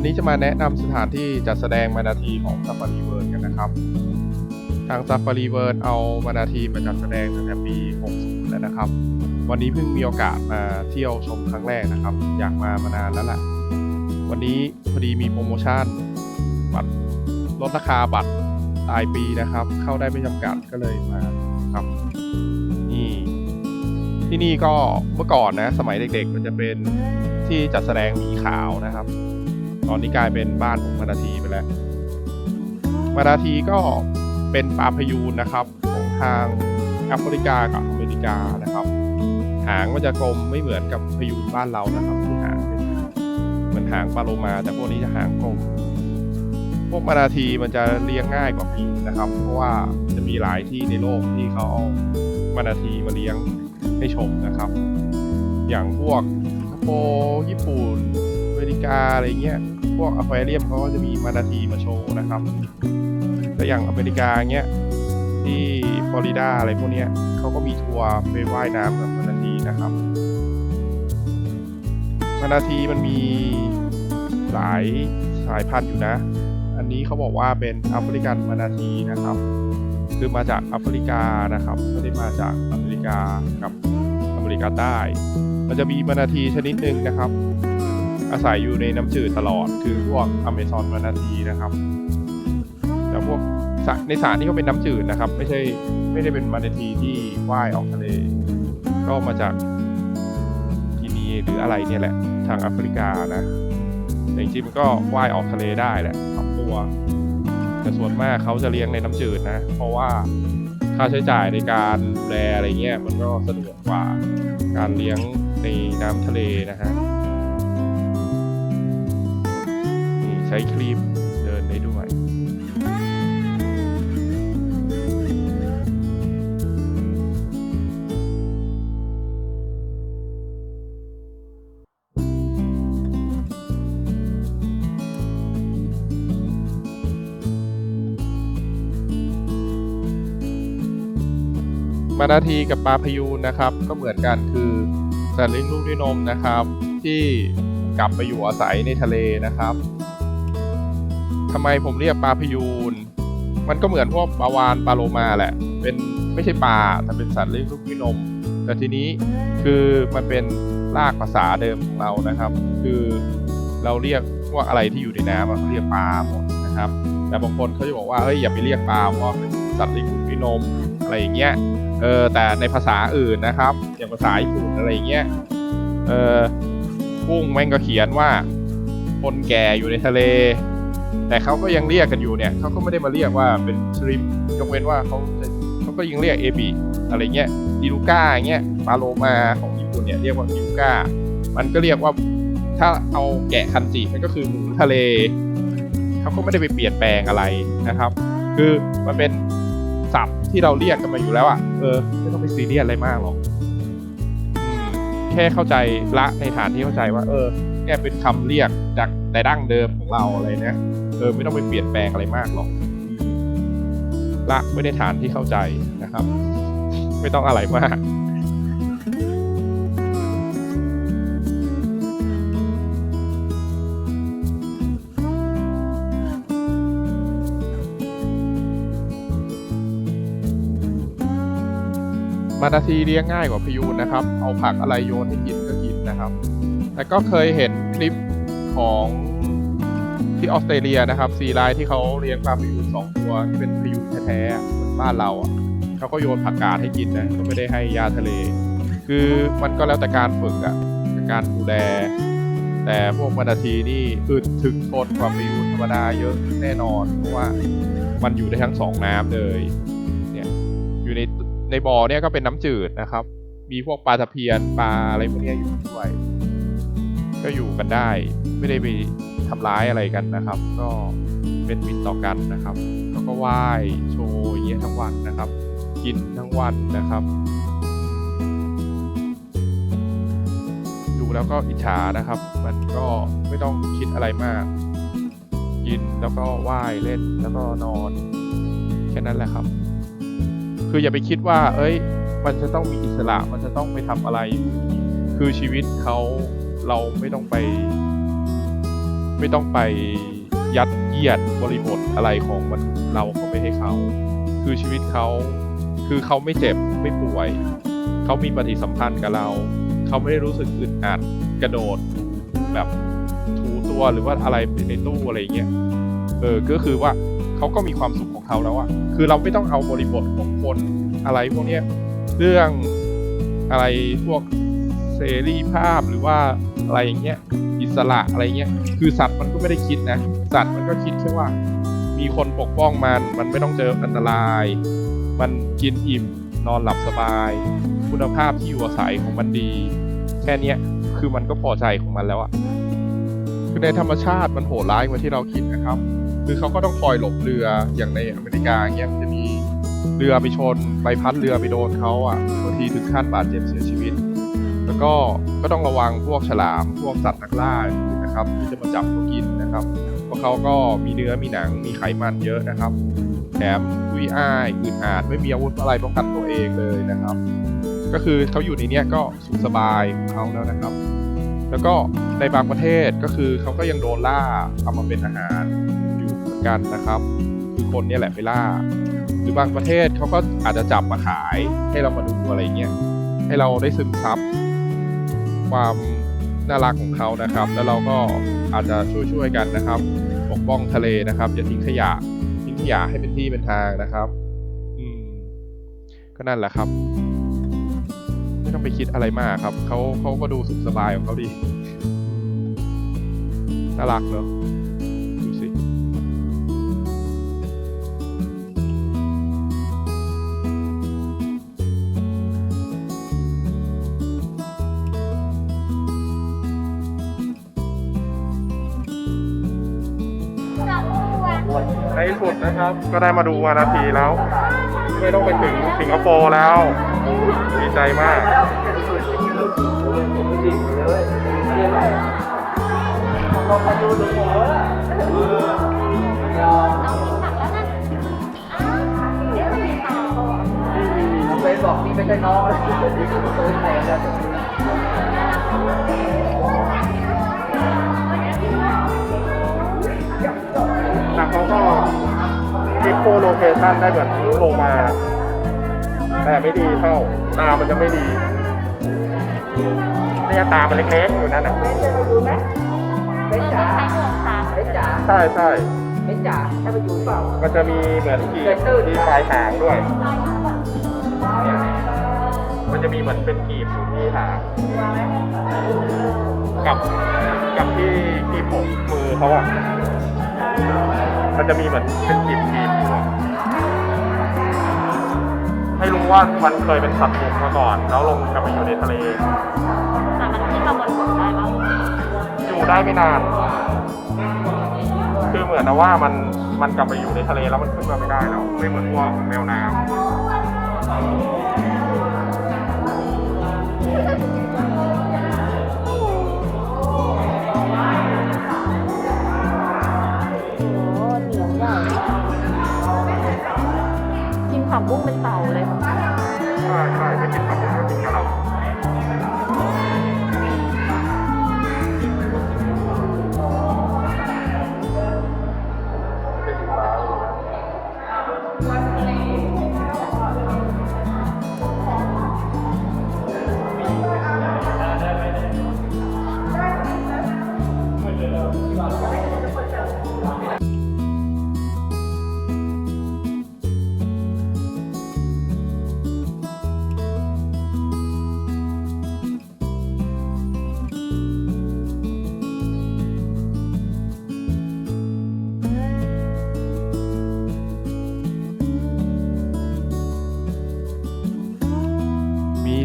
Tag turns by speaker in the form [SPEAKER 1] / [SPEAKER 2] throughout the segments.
[SPEAKER 1] ันนี้จะมาแนะนำสถานที่จัดแสดงมานาทีของซ a ฟารีเวิร์ดกันนะครับ ทางซ a ฟารีเวิร์ดเอามานาทีมาจัดแสดงตั้งแต่ปี 60 แล้วนะครับ วันนี้เพิ่งมีโอกาสมาเที่ยวชมครั้งแรกนะครับ อยากมามานานแล้วล่ะวันนี้พอดีมีโปรโมชั่นบัตรลดราคาบัตรรายปีนะครับ เข้าได้ไม่จำกัดก็เลยมาครับนี่ที่นี่ก็เมื่อก่อนนะสมัยเด็กๆ มันจะเป็นที่จัดแสดงหมีขาวนะครับ ตอนนี้กลายเป็นบ้านของมานาทีไปแล้ว มานาทีก็เป็นปลาพยูนนะครับของทางแอฟริกากับอเมริกานะครับ หางมันจะกลมไม่เหมือนกับพยูนบ้านเรานะครับที่หางเป็นเหมือนหางปลาโลมา แต่พวกนี้จะหางกลมพวกมานาทีมันจะเลี้ยงง่ายกว่าพยูนนะครับ เพราะว่าจะมีหลายที่ในโลกที่เขาเอามานาทีมาเลี้ยงให้ชมนะครับ อย่างพวกสิงคโปร์ญี่ปุ่นอเมริกาอะไรเงี้ย วกอควาเรียมเขาก็จะมีมานาทีมาโชว์นะครับแต่อย่างอเมริกาเงี้ยที่ฟลอริดาอะไรพวกเนี้ยเขาก็มีทัวร์ไปว่ายน้ำกับมานาทีนะครับมานาทีมันมีหลายสายพันธุ์อยู่นะ อันนี้เขาบอกว่าเป็นแอฟริกันมานาทีนะครับ คือมาจากแอฟริกานะครับไม่ได้มาจากอเมริกากับอเมริกาใต้ มันจะมีมานาทีชนิดหนึ่งนะครับ อาศัยอยู่ในน้ำจืดตลอด คือพวกอเมซอนมานาทีนะครับแต่พวกในสระนี่ก็เป็นน้ำจืดนะครับ ไม่ใช่ไม่ได้เป็นมานาทีที่ว่ายออกทะเล ก็มาจากกินีหรืออะไรเนี่ยแหละ ทางแอฟริกานะแต่จริงๆมันก็ว่ายออกทะเลได้แหละสองตัวแต่ส่วนมากเขาจะเลี้ยงในน้ำจืดนะ เพราะว่าค่าใช้จ่ายในการดูแลอะไรเงี้ยมันก็สะดวกกว่าการเลี้ยงในน้ำทะเลนะฮะ ใช้ครีมเดินได้ด้วยมานาทีกับปลาพยูนนะครับ ก็เหมือนกันคือสัตว์เลี้ยงลูกด้วยนมนะครับ ที่กลับไปอยู่อาศัยในทะเลนะครับ ทำไมผมเรียกปลาพยูน มันก็เหมือนพวกปลาวานปลาโลมาแหละ เป็นไม่ใช่ปลาแต่เป็นสัตว์เลี้ยงลูกด้วยนม แต่ทีนี้คือมันเป็นรากภาษาเดิมของเรานะครับ คือเราเรียกพวกอะไรที่อยู่ในน้ำเขาเรียกปลาหมดนะครับ แต่บางคนเขาจะบอกว่าเฮ้ยอย่าไปเรียกปลาเพราะว่าเป็นสัตว์เลี้ยงลูกด้วยนมอะไรอย่างเงี้ยเออแต่ในภาษาอื่นนะครับ อย่างภาษาญี่ปุ่นอะไรอย่างเงี้ยเออกุ้งแม่งก็เขียนว่า คนแก่อยู่ในทะเล แต่เขาก็ยังเรียกกันอยู่เนี่ยเขาก็ไม่ได้มาเรียกว่าเป็นชริมยกเว้นว่าเขาเขาก็ยังเรียกเอบิอะไรเงี้ยดิลูก้าเงี้ยปลาโลมาของญี่ปุ่นเนี่ยเรียกว่าดิลูก้ามันก็เรียกว่าถ้าเอาแกะคันจิมันก็คือหมูทะเลเขาก็ไม่ได้ไปเปลี่ยนแปลงอะไรนะครับ คือมันเป็นศัพท์ที่เราเรียกกันมาอยู่แล้วอะ่ะเออไม่ต้องไปซีเรียสอะไรมากหรอกแค่เข้าใจละในฐานที่เข้าใจว่า เออ ค่เป็นคำเรียกจากแต่ดั้งเดิมของเราอะไรเนี่ยเออไม่ต้องไปเปลี่ยนแปลงอะไรมากหรอกละไม่ได้ฐานที่เข้าใจนะครับ ไม่ต้องอะไรมากมานาทีเลี้ยงง่ายกว่าพยูนนะครับ เอาผักอะไรโยนให้กินก็กินนะครับ แต่ก็เคยเห็นคลิปของที่ออสเตรเลียนะครับซีไลที่เขาเลี้ยงปลาพยูนสองตัวที่เป็นพยูนแท้ๆเหมือนบ้านเราอะเขาก็โยนผักกาดให้กินนะก็ไม่ได้ให้ยาทะเล คือมันก็แล้วแต่การฝึกอะกับการดูแล แต่พวกมานาทีนี่อึดถึกทนกว่าพยูนธรรมดาเยอะแน่นอน เพราะว่ามันอยู่ได้ทั้งสองน้ำเลยเนี่ยอยู่ในในบ่อเนี่ยก็เป็นน้ำจืดนะครับ มีพวกปลาตะเพียนปลาอะไรพวกเนี้ยอยู่ด้วย ก็อยู่กันได้ ไม่ได้ไปทำร้ายอะไรกันนะครับ ก็เป็นมิตรต่อกันนะครับ แล้วก็ว่ายโชว์อย่างเงี้ยทั้งวันนะครับ กินทั้งวันนะครับ ดูแล้วก็อิจฉานะครับ มันก็ไม่ต้องคิดอะไรมาก กินแล้วก็ว่ายเล่นแล้วก็นอนแค่นั้นแหละครับ คืออย่าไปคิดว่า เอ้ย มันจะต้องมีอิสระ มันจะต้องไปทำอะไร คือชีวิตเขา เราไม่ต้องไป ไม่ต้องไปยัดเยียดบริบทอะไรของมันเราเข้าไม่ให้เขา คือชีวิตเขาคือเขาไม่เจ็บไม่ป่วย เขามีปฏิสัมพันธ์กับเรา เขาไม่ได้รู้สึกอึดอัดกระโดดแบบถูตัวหรือว่าอะไรในตู้อะไรเงี้ยเออก็คือว่าเขาก็มีความสุขของเขาแล้วอะคือเราไม่ต้องเอาบริบทของคนอะไรพวกเนี้ยเรื่องอะไรพวกเสรีภาพหรือว่า อะไรอย่างเงี้ยอิสระอะไรเงี้ยคือสัตว์มันก็ไม่ได้คิดนะ สัตว์มันก็คิดแค่ว่า มีคนปกป้องมัน มันไม่ต้องเจออันตราย มันกินอิ่มนอนหลับสบาย คุณภาพที่อยู่อาศัยของมันดี แค่เนี้ยคือมันก็พอใจของมันแล้วอะคือในธรรมชาติมันโหดร้ายกว่าที่เราคิดนะครับ คือเขาก็ต้องคอยหลบเรืออย่างในอเมริกาเงี้ยจะมีเรือไปชนใบพัดเรือไปโดนเขาอะบางทีถึงขั้นบาดเจ็บเสียชีวิต ก็ก็ต้องระวังพวกฉลาม พวกสัตว์นักล่านะครับที่จะมาจับเขากินนะครับเพราะเขาก็มีเนื้อมีหนังมีไขมันเยอะนะครับ แถมอุยอ้ายอึดอาดไม่มีอาวุธอะไรป้องกันตัวเองเลยนะครับ ก็คือเขาอยู่ในนี้ก็สุขสบายของเขาแล้วนะครับ แล้วก็ในบางประเทศก็คือเขาก็ยังโดนล่าเอามาเป็นอาหารอยู่เหมือนกันนะครับคือคนเนี่ยแหละไปล่า หรือบางประเทศเขาก็อาจจะจับมาขายให้เรามาดูอะไรเงี้ยให้เราได้ซึมซับ ความน่ารักของเขานะครับ แล้วเราก็อาจจะช่วยๆกันนะครับปกป้องทะเลนะครับ อย่าทิ้งขยะทิ้งขยะให้เป็นที่เป็นทางนะครับ อืม ก็นั่นแหละครับ ไม่ต้องไปคิดอะไรมากครับเขาเขาก็ดูสุขสบายของเขาดีน่ารักเนอะ ในที่สุดนะครับ ก็ได้มาดูวันนาทีแล้ว ไม่ต้องไปถึงสิงคโปร์แล้ว ดีใจมาก
[SPEAKER 2] เฟซบอกนี่ไม่ใช่น้องเลย
[SPEAKER 1] โคโลเคชันได้เหมือนลงมา แต่ไม่ดีเท่า ตามันจะไม่ดีเนี่ยตามันเล็กๆอยู่นั่นน่ะ
[SPEAKER 2] เฟซจะไปดูไหมเฟซจ๋าเฟซจ๋า
[SPEAKER 1] ใช่ใช่
[SPEAKER 2] เฟซจ๋าให้ไปดูเปล่า
[SPEAKER 1] มันจะมีเหมือนกีบที่ปลายหางด้วยเนี่ยมันจะมีเหมือนเป็นกีบอยู่ที่หางกับกับที่ที่ผมมือเขาอะ มันจะมีเหมือนเป็นกีบกีบอยู่อะให้รู้ว่ามันเคยเป็นสัตว์บกมาก่อน แล้วลงกลับไปอยู่ในทะเล
[SPEAKER 3] แต่มันขึ้นมาบนบกได้ปะ
[SPEAKER 1] อยู่ได้ไม่นาน คือเหมือนนะว่ามันมันกลับไปอยู่ในทะเลแล้วมันขึ้นมาไม่ได้แล้วไม่เหมือนพวกแมวน้ำ
[SPEAKER 3] ผักบุ้งเป็นเต่าเลยค่ะ
[SPEAKER 1] ใช่ใช่ไม่กินผักบุ้งไม่กินกะหล่า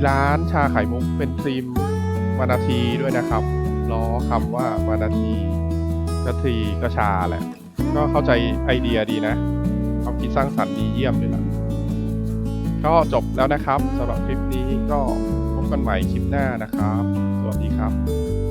[SPEAKER 1] ร้านชาไข่มุกเป็นครีมวานาทีด้วยนะครับล้อคำว่าวานาทีก็ทีก็ชาแหละ ก็เข้าใจไอเดียดีนะความคิดสร้างสรรค์ดีเยี่ยมเลยล่ะก็จบแล้วนะครับสำหรับคลิปนี้ก็พบกันใหม่คลิปหน้านะครับ สวัสดีครับ